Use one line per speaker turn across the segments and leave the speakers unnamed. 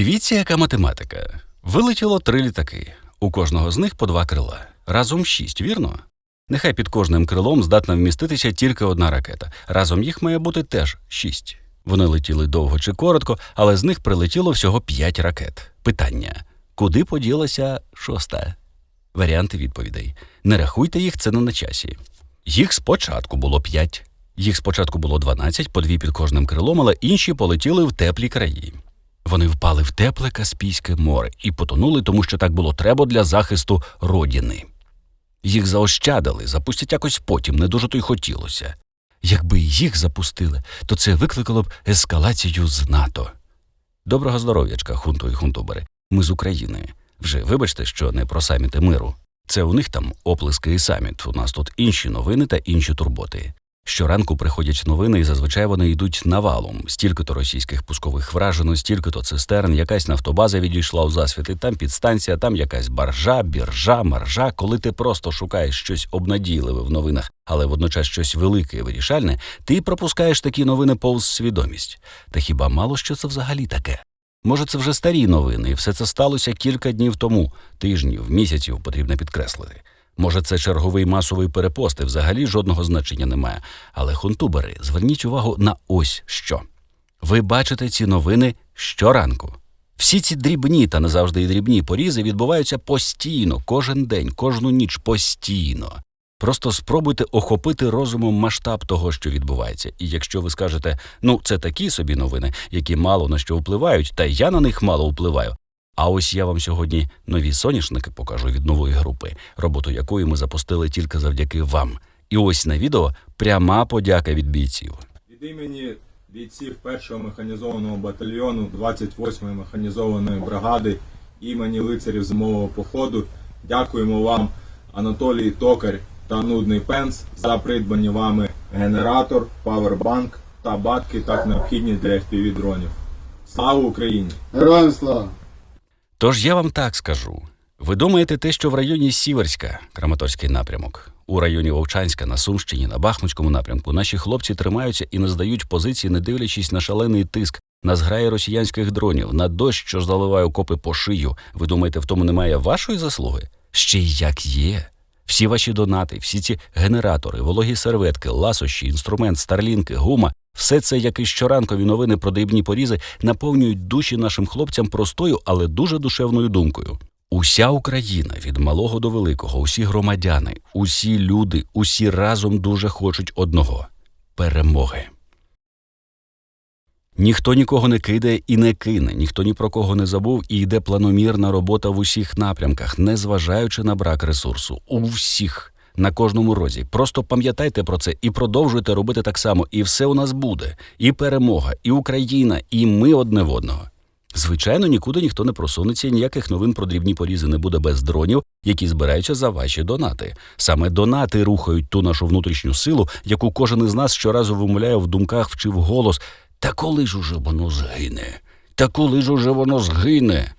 Дивіться, яка математика. Вилетіло три літаки. У кожного з них по два крила. Разом шість, вірно? Нехай під кожним крилом здатна вміститися тільки одна ракета. Разом їх має бути теж шість. Вони летіли довго чи коротко, але з них прилетіло всього п'ять ракет. Питання: куди поділася шоста? Варіанти відповідей. Не рахуйте їх, це не на часі. Їх спочатку було п'ять. Їх спочатку було 12, по дві під кожним крилом, але інші полетіли в теплі краї. Вони впали в тепле Каспійське море і потонули, тому що так було треба для захисту родини. Їх заощадили, запустять якось потім, не дуже то й хотілося. Якби їх запустили, то це викликало б ескалацію з НАТО. Доброго здоров'ячка, хунту і хунтубери. Ми з України. Вже вибачте, що не про саміти миру. Це у них там оплески і саміт. У нас тут інші новини та інші турботи. Щоранку приходять новини, і зазвичай вони йдуть навалом. Стільки-то російських пускових вражено, стільки-то цистерн, якась нафтобаза відійшла у засвіти, там підстанція, там якась баржа, біржа, маржа. Коли ти просто шукаєш щось обнадійливе в новинах, але водночас щось велике і вирішальне, ти пропускаєш такі новини повз свідомість. Та хіба мало що це взагалі таке? Може, це вже старі новини, і все це сталося кілька днів тому, тижнів, місяців потрібно підкреслити. Може, це черговий масовий перепост і взагалі жодного значення немає. Але хунтубери, зверніть увагу на ось що. Ви бачите ці новини щоранку. Всі ці дрібні та не завжди і дрібні порізи відбуваються постійно, кожен день, кожну ніч постійно. Просто спробуйте охопити розумом масштаб того, що відбувається. І якщо ви скажете, ну це такі собі новини, які мало на що впливають, та я на них мало впливаю. А ось я вам сьогодні нові соняшники покажу від нової групи, роботу якої ми запустили тільки завдяки вам. І ось на відео пряма подяка від бійців.
Від імені бійців 1-го механізованого батальйону 28-ї механізованої бригади імені лицарів зимового походу дякуємо вам, Анатолій Токар та Нудний Пенс, за придбані вами генератор, павербанк та батки, так необхідні для FPV дронів. Слава Україні!
Героям слава!
Тож я вам так скажу. Ви думаєте те, що в районі Сіверська, Краматорський напрямок, у районі Вовчанська, на Сумщині, на Бахмутському напрямку наші хлопці тримаються і не здають позиції, не дивлячись на шалений тиск, на зграї росіянських дронів, на дощ, що заливає окопи по шию. Ви думаєте, в тому немає вашої заслуги? Ще й як є. Всі ваші донати, всі ці генератори, вологі серветки, ласощі, інструмент, старлінки, гума все це, як і щоранкові новини про дрібні порізи, наповнюють душі нашим хлопцям простою, але дуже душевною думкою. Уся Україна від малого до великого, усі громадяни, усі люди, усі разом дуже хочуть одного перемоги. Ніхто нікого не кидає і не кине, ніхто ні про кого не забув, і йде планомірна робота в усіх напрямках, незважаючи на брак ресурсу. У всіх на кожному розі. Просто пам'ятайте про це і продовжуйте робити так само. І все у нас буде. І перемога, і Україна, і ми одне в одного. Звичайно, нікуди ніхто не просунеться, ніяких новин про дрібні порізи не буде без дронів, які збираються за ваші донати. Саме донати рухають ту нашу внутрішню силу, яку кожен із нас щоразу вимовляє в думках, вчив голос. Та коли ж уже воно згине? Та коли ж уже воно згине?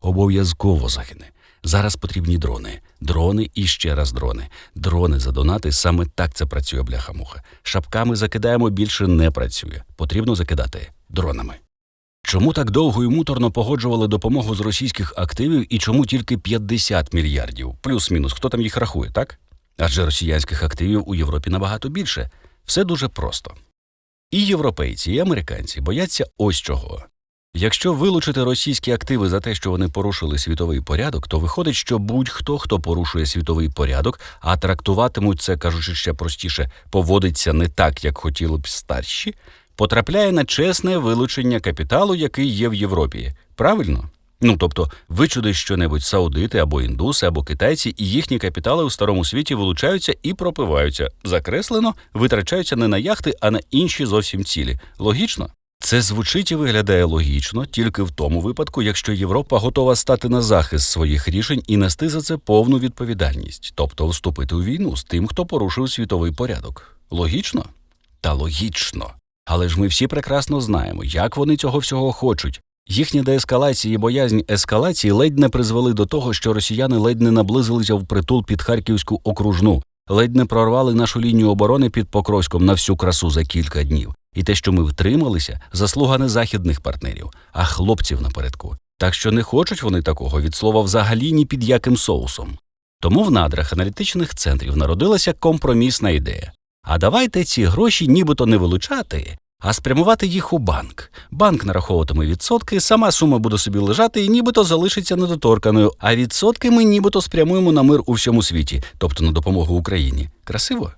Обов'язково загине. Зараз потрібні дрони, дрони і ще раз дрони. Дрони за донати саме так це працює бляха-муха. Шапками закидаємо більше не працює. Потрібно закидати дронами. Чому так довго і муторно погоджували допомогу з російських активів і чому тільки 50 мільярдів? Плюс-мінус, хто там їх рахує, так? Адже росіянських активів у Європі набагато більше. Все дуже просто. І європейці, і американці бояться ось чого. Якщо вилучити російські активи за те, що вони порушили світовий порядок, то виходить, що будь-хто, хто порушує світовий порядок, а трактуватимуть це, кажучи ще простіше, поводиться не так, як хотіли б старші, потрапляє на чесне вилучення капіталу, який є в Європі. Правильно? Ну тобто, вичуди щонебудь саудити або індуси, або китайці, і їхні капітали у старому світі вилучаються і пропиваються. Закреслено, витрачаються не на яхти, а на інші зовсім цілі. Логічно? Це звучить і виглядає логічно тільки в тому випадку, якщо Європа готова стати на захист своїх рішень і нести за це повну відповідальність, тобто вступити у війну з тим, хто порушив світовий порядок. Логічно? Та логічно. Але ж ми всі прекрасно знаємо, як вони цього всього хочуть. Їхні деескалації і боязнь ескалації ледь не призвели до того, що росіяни ледь не наблизилися в притул під Харківську окружну, ледь не прорвали нашу лінію оборони під Покровськом на всю красу за кілька днів. І те, що ми втрималися, заслуга не західних партнерів, а хлопців напередку. Так що не хочуть вони такого від слова взагалі ні під яким соусом. Тому в надрах аналітичних центрів народилася компромісна ідея. А давайте ці гроші нібито не вилучати, а спрямувати їх у банк. Банк нараховуватиме відсотки, сама сума буде собі лежати і нібито залишиться недоторканою, а відсотки ми нібито спрямуємо на мир у всьому світі, тобто на допомогу Україні. Красиво?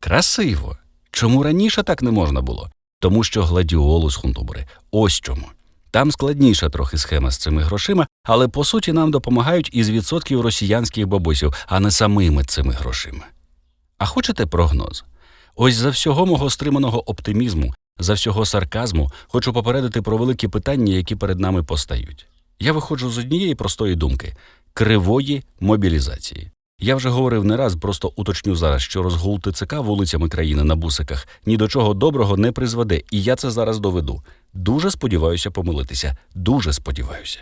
Красиво. Чому раніше так не можна було? Тому що гладіолус хунтубери. Ось чому. Там складніша трохи схема з цими грошима, але по суті нам допомагають із відсотків росіянських бабусів, а не самими цими грошима. А хочете прогноз? Ось за всього мого стриманого оптимізму, за всього сарказму, хочу попередити про великі питання, які перед нами постають. Я виходжу з однієї простої думки кривої мобілізації. Я вже говорив не раз, просто уточню зараз, що розгул ТЦК вулицями країни на бусиках ні до чого доброго не призведе, і я це зараз доведу. Дуже сподіваюся помилитися. Дуже сподіваюся.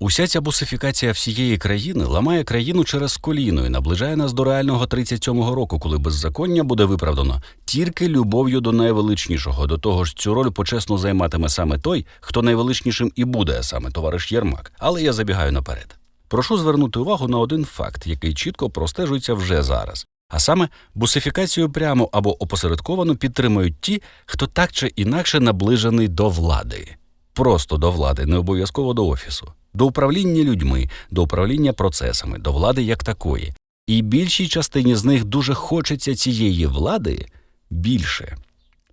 Уся ця бусифікація всієї країни ламає країну через коліно і наближає нас до реального 37-го року, коли беззаконня буде виправдано тільки любов'ю до найвеличнішого. До того ж, цю роль почесно займатиме саме той, хто найвеличнішим і буде, а саме товариш Єрмак. Але я забігаю наперед. Прошу звернути увагу на один факт, який чітко простежується вже зараз. А саме бусифікацію прямо або опосередковано підтримують ті, хто так чи інакше наближений до влади. Просто до влади, не обов'язково до офісу, до управління людьми, до управління процесами, до влади як такої. І більшій частині з них дуже хочеться цієї влади більше.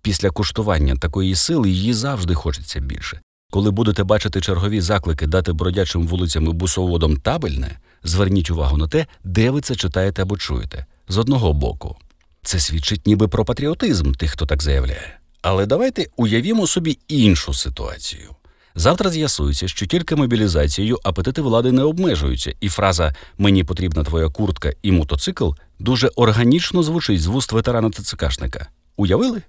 Після куштування такої сили її завжди хочеться більше. Коли будете бачити чергові заклики дати бродячим вулицями бусоводом табельне, зверніть увагу на те, де ви це читаєте або чуєте. З одного боку, це свідчить ніби про патріотизм тих, хто так заявляє. Але давайте уявімо собі іншу ситуацію. Завтра з'ясується, що тільки мобілізацією апетити влади не обмежуються, і фраза Мені потрібна твоя куртка і мотоцикл дуже органічно звучить з вуст ветерана ТЦКшника. Уявили?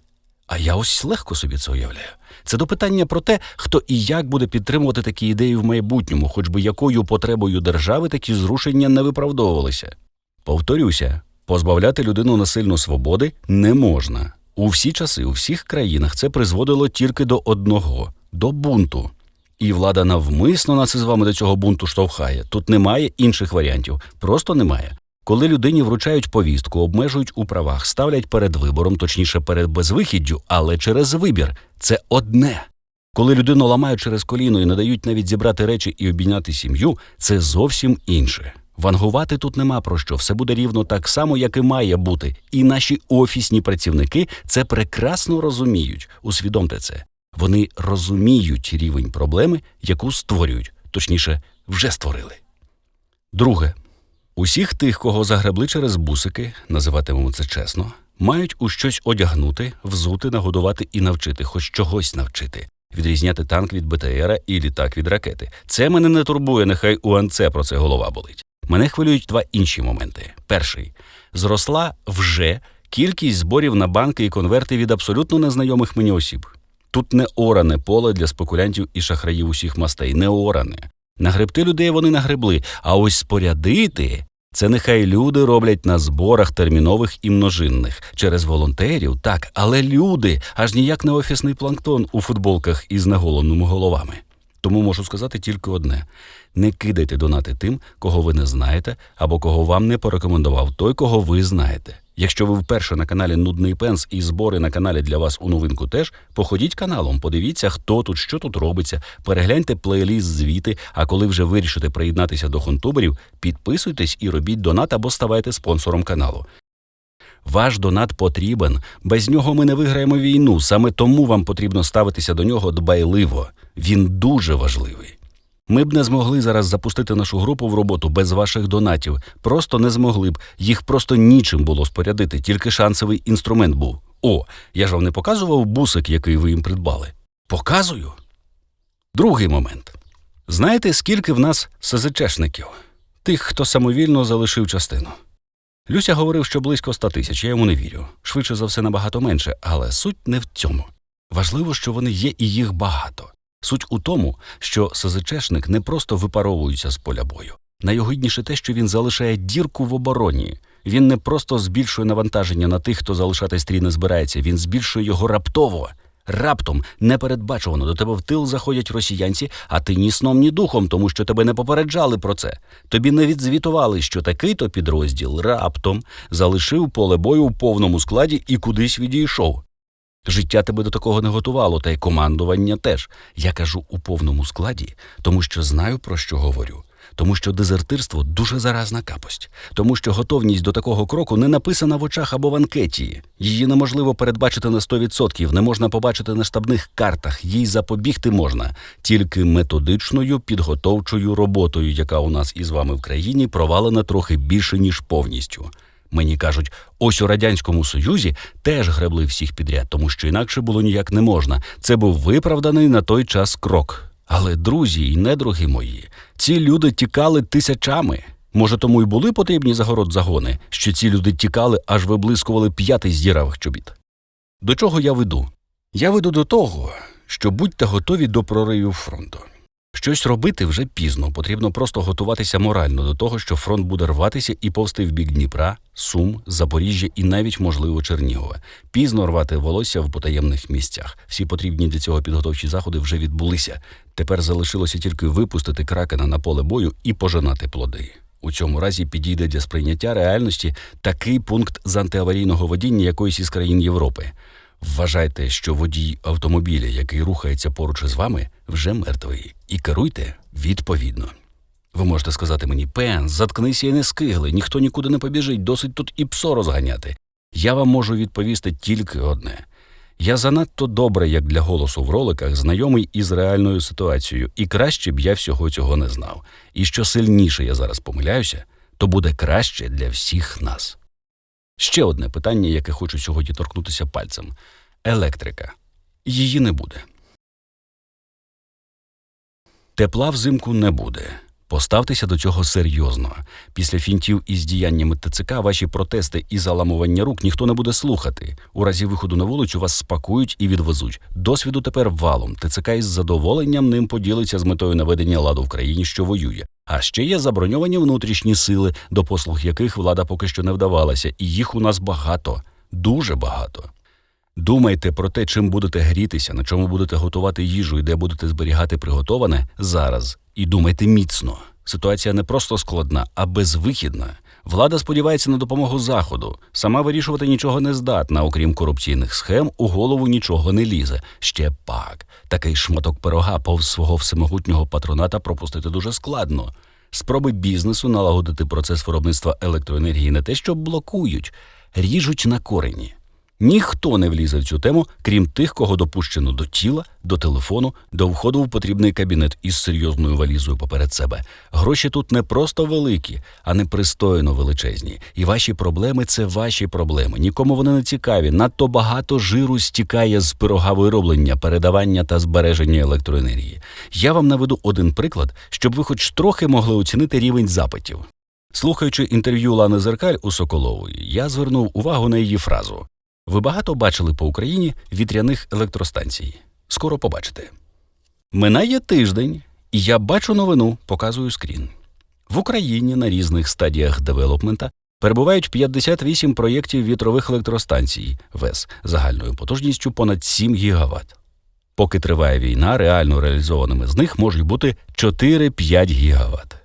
А я ось легко собі це уявляю. Це до питання про те, хто і як буде підтримувати такі ідеї в майбутньому, хоч би якою потребою держави такі зрушення не виправдовувалися. Повторюся, позбавляти людину насильно свободи не можна. У всі часи, у всіх країнах це призводило тільки до одного до бунту. І влада навмисно нас із вами до цього бунту штовхає. Тут немає інших варіантів, просто немає. Коли людині вручають повістку, обмежують у правах, ставлять перед вибором, точніше перед безвихіддю, але через вибір це одне. Коли людину ламають через коліно і не дають навіть зібрати речі і обійняти сім'ю, це зовсім інше. Вангувати тут нема про що, все буде рівно так само, як і має бути. І наші офісні працівники це прекрасно розуміють. Усвідомте це. Вони розуміють рівень проблеми, яку створюють, точніше, вже створили. Друге, усіх тих, кого загребли через бусики, називатимемо це чесно, мають у щось одягнути, взути, нагодувати і навчити, хоч чогось навчити. Відрізняти танк від БТРа і літак від ракети. Це мене не турбує, нехай у АНЦ про це голова болить. Мене хвилюють два інші моменти. Перший зросла вже кількість зборів на банки і конверти від абсолютно незнайомих мені осіб. Тут не оране поле для спекулянтів і шахраїв усіх мастей, не оране. Нагребти людей вони нагребли, а ось спорядити це нехай люди роблять на зборах термінових і множинних через волонтерів, так, але люди, аж ніяк не офісний планктон у футболках із наголеними головами. Тому можу сказати тільки одне: не кидайте донати тим, кого ви не знаєте, або кого вам не порекомендував той, кого ви знаєте. Якщо ви вперше на каналі Нудний Пенс і збори на каналі для вас у новинку теж, походіть каналом, подивіться, хто тут, що тут робиться, перегляньте плейліст звіти. А коли вже вирішите приєднатися до хунтуберів, підписуйтесь і робіть донат або ставайте спонсором каналу. Ваш донат потрібен. Без нього ми не виграємо війну. Саме тому вам потрібно ставитися до нього дбайливо. Він дуже важливий. Ми б не змогли зараз запустити нашу групу в роботу без ваших донатів. Просто не змогли б. Їх просто нічим було спорядити, тільки шансовий інструмент був. О, я ж вам не показував бусик, який ви їм придбали. Показую. Другий момент. Знаєте, скільки в нас СЗЧшників? Тих, хто самовільно залишив частину. Люся говорив, що близько ста тисяч, я йому не вірю. Швидше за все набагато менше, але суть не в цьому. Важливо, що вони є і їх багато. Суть у тому, що СЗЧшник не просто випаровується з поля бою. Найогидніше те, що він залишає дірку в обороні. Він не просто збільшує навантаження на тих, хто залишати стрій не збирається, він збільшує його раптово. Раптом непередбачувано до тебе в тил заходять росіянці, а ти ні сном, ні духом, тому що тебе не попереджали про це. Тобі не відзвітували, що такий-то підрозділ раптом залишив поле бою у повному складі і кудись відійшов. Життя тебе до такого не готувало, та й командування теж. Я кажу у повному складі, тому що знаю про що говорю. Тому що дезертирство дуже заразна капость, тому що готовність до такого кроку не написана в очах або в анкеті. Її неможливо передбачити на 100%, не можна побачити на штабних картах. Їй запобігти можна тільки методичною підготовчою роботою, яка у нас із вами в країні провалена трохи більше ніж повністю. Мені кажуть, ось у радянському союзі теж гребли всіх підряд, тому що інакше було ніяк не можна. Це був виправданий на той час крок. Але друзі і недруги мої, ці люди тікали тисячами. Може, тому й були потрібні загород загони, що ці люди тікали, аж виблискували п'яти з діравих чобіт. До чого я веду? Я веду до того, що будьте готові до проривів фронту. Щось робити вже пізно, потрібно просто готуватися морально до того, що фронт буде рватися і повсти в бік Дніпра, Сум, Запоріжжя і навіть, можливо, Чернігова. Пізно рвати волосся в потаємних місцях. Всі потрібні для цього підготовчі заходи вже відбулися. Тепер залишилося тільки випустити кракена на поле бою і пожинати плоди. У цьому разі підійде для сприйняття реальності такий пункт з антиаварійного водіння якоїсь із країн Європи. Вважайте, що водій автомобіля, який рухається поруч із вами, вже мертвий, і керуйте відповідно. Ви можете сказати мені, Пен, заткнися і не скигли, ніхто нікуди не побіжить, досить тут і псо розганяти. Я вам можу відповісти тільки одне. Я занадто добре, як для голосу в роликах, знайомий із реальною ситуацією, і краще б я всього цього не знав. І що сильніше я зараз помиляюся, то буде краще для всіх нас. Ще одне питання, яке хочу сьогодні торкнутися пальцем: електрика. Її не буде. Тепла взимку не буде. Поставтеся до цього серйозно. Після фінтів із діяннями ТЦК ваші протести і заламування рук ніхто не буде слухати. У разі виходу на вулицю вас спакують і відвезуть. Досвіду тепер валом. ТЦК із задоволенням ним поділиться з метою наведення ладу в країні, що воює. А ще є заброньовані внутрішні сили, до послуг яких влада поки що не вдавалася, і їх у нас багато, дуже багато. Думайте про те, чим будете грітися, на чому будете готувати їжу і де будете зберігати приготоване зараз. І думайте міцно. Ситуація не просто складна, а безвихідна. Влада сподівається на допомогу заходу. Сама вирішувати нічого не здатна, окрім корупційних схем, у голову нічого не лізе. Ще пак. Такий шматок пирога повз свого всемогутнього патроната пропустити дуже складно. Спроби бізнесу налагодити процес виробництва електроенергії не те, що блокують, ріжуть на корені. Ніхто не влізе в цю тему, крім тих, кого допущено до тіла, до телефону, до входу в потрібний кабінет із серйозною валізою поперед себе. Гроші тут не просто великі, а непристойно величезні. І ваші проблеми це ваші проблеми. Нікому вони не цікаві. Надто багато жиру стікає з пирога вироблення, передавання та збереження електроенергії. Я вам наведу один приклад, щоб ви хоч трохи могли оцінити рівень запитів. Слухаючи інтерв'ю Лани Зеркаль у Соколової, я звернув увагу на її фразу. Ви багато бачили по Україні вітряних електростанцій. Скоро побачите. Минає тиждень, і я бачу новину, показую скрін. В Україні на різних стадіях девелопмента перебувають 58 проєктів вітрових електростанцій ВЕС загальною потужністю понад 7 гігаватт. Поки триває війна, реально реалізованими з них можуть бути 4-5 гігаватт.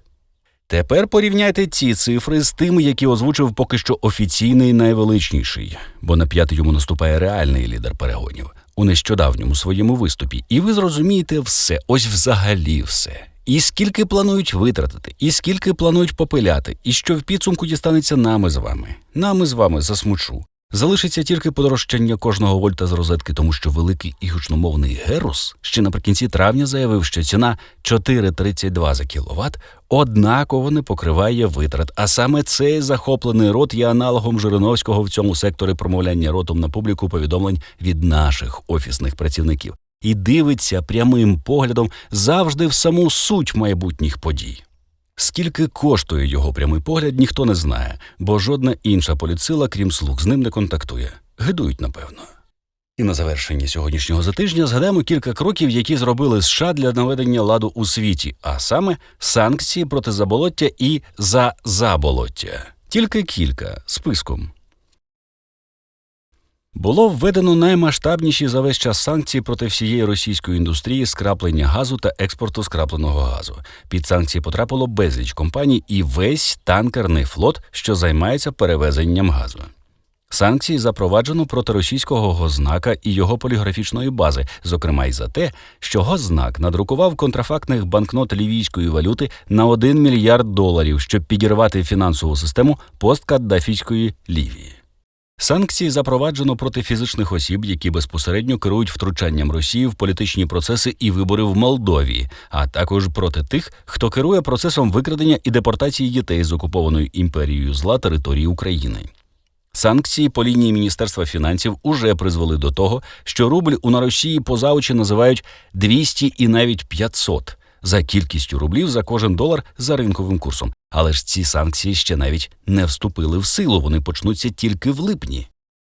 Тепер порівняйте ці цифри з тими, які озвучив поки що офіційний найвеличніший, бо на п'ятий йому наступає реальний лідер перегонів у нещодавньому своєму виступі, і ви зрозумієте все, ось взагалі все. І скільки планують витратити, і скільки планують попиляти, і що в підсумку дістанеться нами з вами, нами з вами засмучу. Залишиться тільки подорожчання кожного вольта з розетки, тому що великий і гучномовний Герус ще наприкінці травня заявив, що ціна 4,32 за кіловат однаково не покриває витрат. А саме цей захоплений рот є аналогом Жириновського в цьому секторі промовляння ротом на публіку повідомлень від наших офісних працівників і дивиться прямим поглядом завжди в саму суть майбутніх подій. Скільки коштує його прямий погляд, ніхто не знає, бо жодна інша поліцила, крім слуг, з ним не контактує. Гидують, напевно. І на завершення сьогоднішнього затижня згадаємо кілька кроків, які зробили США для наведення ладу у світі, а саме санкції проти заболоття і за заболоття. Тільки кілька списком. Було введено наймасштабніші за весь час санкції проти всієї російської індустрії скраплення газу та експорту скрапленого газу. Під санкції потрапило безліч компаній і весь танкерний флот, що займається перевезенням газу. Санкції запроваджено проти російського гознака і його поліграфічної бази, зокрема й за те, що гознак надрукував контрафактних банкнот лівійської валюти на 1 мільярд доларів, щоб підірвати фінансову систему посткаддафійської Лівії. Санкції запроваджено проти фізичних осіб, які безпосередньо керують втручанням Росії в політичні процеси і вибори в Молдові, а також проти тих, хто керує процесом викрадення і депортації дітей з окупованою імперією зла території України. Санкції по лінії Міністерства фінансів уже призвели до того, що рубль у на Росії поза очі називають 200 і навіть 500 за кількістю рублів за кожен долар за ринковим курсом. Але ж ці санкції ще навіть не вступили в силу, вони почнуться тільки в липні.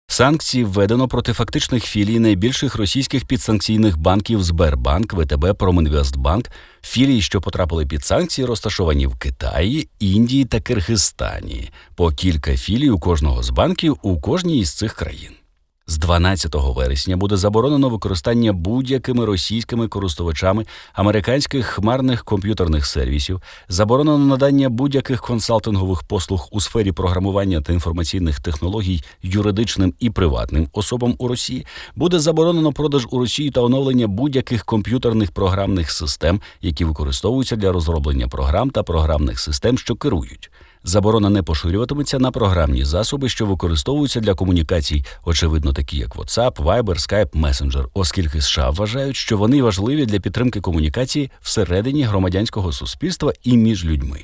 Санкції введено проти фактичних філій найбільших російських підсанкційних банків Сбербанк, ВТБ, Промінвестбанк, філії, що потрапили під санкції, розташовані в Китаї, Індії та Киргизстані, по кілька філій у кожного з банків у кожній із цих країн. З 12 вересня буде заборонено використання будь-якими російськими користувачами американських хмарних комп'ютерних сервісів, заборонено надання будь-яких консалтингових послуг у сфері програмування та інформаційних технологій юридичним і приватним особам у Росії, буде заборонено продаж у Росії та оновлення будь-яких комп'ютерних програмних систем, які використовуються для розроблення програм та програмних систем, що керують. Заборона не поширюватиметься на програмні засоби, що використовуються для комунікацій, очевидно, такі як WhatsApp, Viber, Skype, Messenger, оскільки США вважають, що вони важливі для підтримки комунікації всередині громадянського суспільства і між людьми.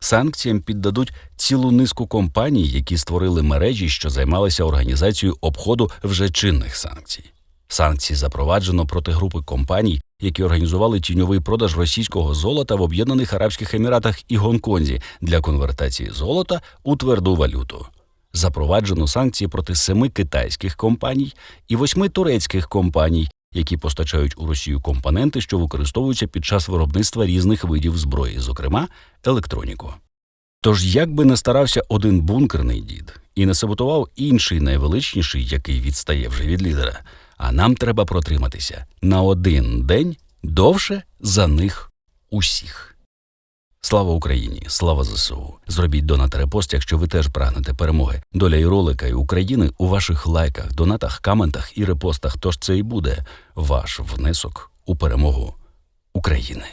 Санкціям піддадуть цілу низку компаній, які створили мережі, що займалися організацією обходу вже чинних санкцій. Санкції запроваджено проти групи компаній, які організували тіньовий продаж російського золота в Об'єднаних Арабських Еміратах і Гонконзі для конвертації золота у тверду валюту. Запроваджено санкції проти семи китайських компаній і восьми турецьких компаній, які постачають у Росію компоненти, що використовуються під час виробництва різних видів зброї, зокрема електроніку. Тож, як би не старався один бункерний дід і не саботував інший найвеличніший, який відстає вже від лідера, а нам треба протриматися на один день довше за них усіх. Слава Україні! Слава ЗСУ! Зробіть донат репост, якщо ви теж прагнете перемоги. Доля і ролика і України у ваших лайках, донатах, коментах і репостах. Тож це і буде ваш внесок у перемогу України.